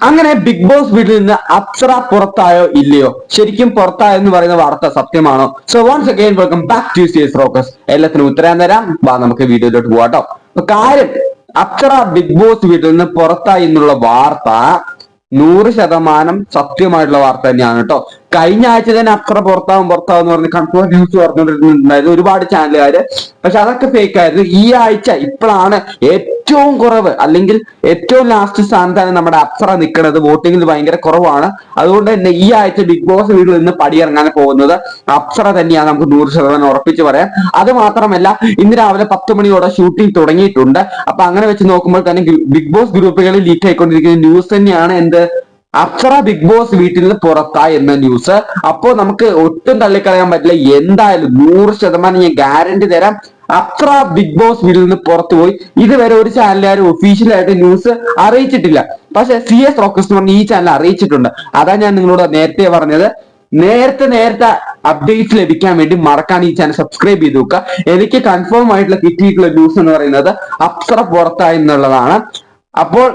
അങ്ങനെ big boss വീട്ടിൽ നിന്ന് അപ്സര പുറത്തായോ ഇല്ലയോ? ശരിക്കും പുറത്തായോ എന്ന് പറയുന്ന വാർത്ത സത്യമാണോ? So once again welcome back to Sias Rocks എല്ലാത്തിനും ഉത്തരം തരാം. വാ നമുക്ക് വീഡിയോയിലോട്ട് പോകാം കേട്ടോ കാര്യം അപ്സര ബിഗ് ബോസ് വീട്ടിൽ നിന്ന് പുറത്തായി എന്നുള്ള വാർത്ത നൂറ് ശതമാനം സത്യമായിട്ടുള്ള വാർത്ത തന്നെയാണ് കേട്ടോ. കഴിഞ്ഞ ആഴ്ച തന്നെ അത്ര പുറത്താവും പുറത്താവും എന്ന് പറഞ്ഞ് കൺഫേം ന്യൂസ് പറഞ്ഞുകൊണ്ടിരുന്നുണ്ടായിരുന്നു ഒരുപാട് ചാനലുകാര്. പക്ഷെ അതൊക്കെ ഫേക്ക് ആയിരുന്നു. ഈ ആഴ്ച ഇപ്പോഴാണ് ഏറ്റവും കുറവ് അല്ലെങ്കിൽ ഏറ്റവും ലാസ്റ്റ് സ്ഥാനത്താണ് നമ്മുടെ അപ്സറ നിൽക്കുന്നത് വോട്ടിങ്ങിൽ ഭയങ്കര കുറവാണ്. അതുകൊണ്ട് തന്നെ ഈ ആഴ്ച ബിഗ് ബോസ് വീട്ടിൽ നിന്ന് പടിയിറങ്ങാൻ പോകുന്നത് അപ്സറ തന്നെയാണ്. നമുക്ക് നൂറ് ശതമാനം ഉറപ്പിച്ച് പറയാം. അത് മാത്രമല്ല ഇന്ന് രാവിലെ പത്ത് മണിയോടെ ഷൂട്ടിംഗ് തുടങ്ങിയിട്ടുണ്ട്. അപ്പൊ അങ്ങനെ വെച്ച് നോക്കുമ്പോൾ തന്നെ ബിഗ് ബോസ് ഗ്രൂപ്പുകളിൽ ലീക്ക് ആയിക്കൊണ്ടിരിക്കുന്ന ന്യൂസ് തന്നെയാണ് എന്ത്? അപ്സര ബിഗ് ബോസ് വീട്ടിൽ നിന്ന് പുറത്തായി എന്ന ന്യൂസ് അപ്പോ നമുക്ക് ഒട്ടും തള്ളിക്കളയാൻ പറ്റില്ല. എന്തായാലും നൂറ് ശതമാനം ഞാൻ ഗ്യാരണ്ടി തരാം. അത്ര ബിഗ് ബോസ് വീട്ടിൽ നിന്ന് പുറത്തു പോയി. ഇതുവരെ ഒരു ചാനലുകാരും ഒഫീഷ്യലായിട്ട് ന്യൂസ് അറിയിച്ചിട്ടില്ല. പക്ഷെ സി എസ് റോക്കസ് എന്ന് പറഞ്ഞ ഈ ചാനൽ അറിയിച്ചിട്ടുണ്ട്. അതാ ഞാൻ നിങ്ങളോട് നേരത്തെ പറഞ്ഞത്. നേരത്തെ നേരത്തെ അപ്ഡേറ്റ്സ് ലഭിക്കാൻ വേണ്ടി മറക്കാൻ ഈ ചാനൽ സബ്സ്ക്രൈബ് ചെയ്ത് നോക്കുക എനിക്ക് കൺഫേം ആയിട്ടുള്ള കിട്ടിയിട്ടുള്ള ന്യൂസ് എന്ന് പറയുന്നത് അപ്സര പുറത്തായി എന്നുള്ളതാണ്. അപ്പോൾ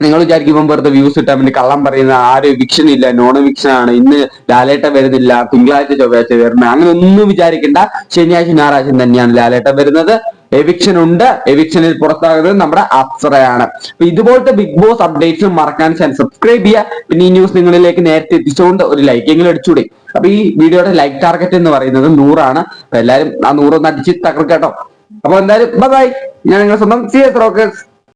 നിങ്ങൾ വിചാരിക്കും ഇവൻ വെറുതെ വ്യൂസ് കിട്ടാൻ വേണ്ടി കള്ളം പറയുന്ന ആരും വിക്ഷൻ ഇല്ല നോൺ വിക്ഷൻ ആണ്. ഇന്ന് ലാലേട്ട വരുന്നില്ല തിങ്കളാഴ്ച ചൊവ്വാഴ്ച വരുന്നത് അങ്ങനെ ഒന്നും വിചാരിക്കേണ്ട. ശനിയാഴ്ച ഞായറാഴ്ച തന്നെയാണ് ലാലേട്ട വരുന്നത്. എവിക്ഷൻ ഉണ്ട്. എവിക്ഷനിൽ പുറത്താകുന്നത് നമ്മുടെ അപ്സറയാണ് അപ്പൊ ഇതുപോലത്തെ ബിഗ് ബോസ് അപ്ഡേറ്റ്സ് മറക്കാൻ സബ്സ്ക്രൈബ് ചെയ്യുക പിന്നെ ഈ ന്യൂസ് നിങ്ങളിലേക്ക് നേരത്തെ എത്തിച്ചുകൊണ്ട് ഒരു ലൈക്ക് എങ്കിലും അടിച്ചൂടെ. അപ്പൊ ഈ വീഡിയോയുടെ ലൈക്ക് ടാർഗറ്റ് എന്ന് പറയുന്നത് നൂറാണ്. അപ്പൊ എല്ലാരും ആ നൂറൊന്ന് അടിച്ച് തകർക്കട്ടോ. അപ്പൊ എന്തായാലും ബൈ ഞാൻ നിങ്ങളുടെ സ്വന്തം സി എസ് റോക്കേഴ്സ്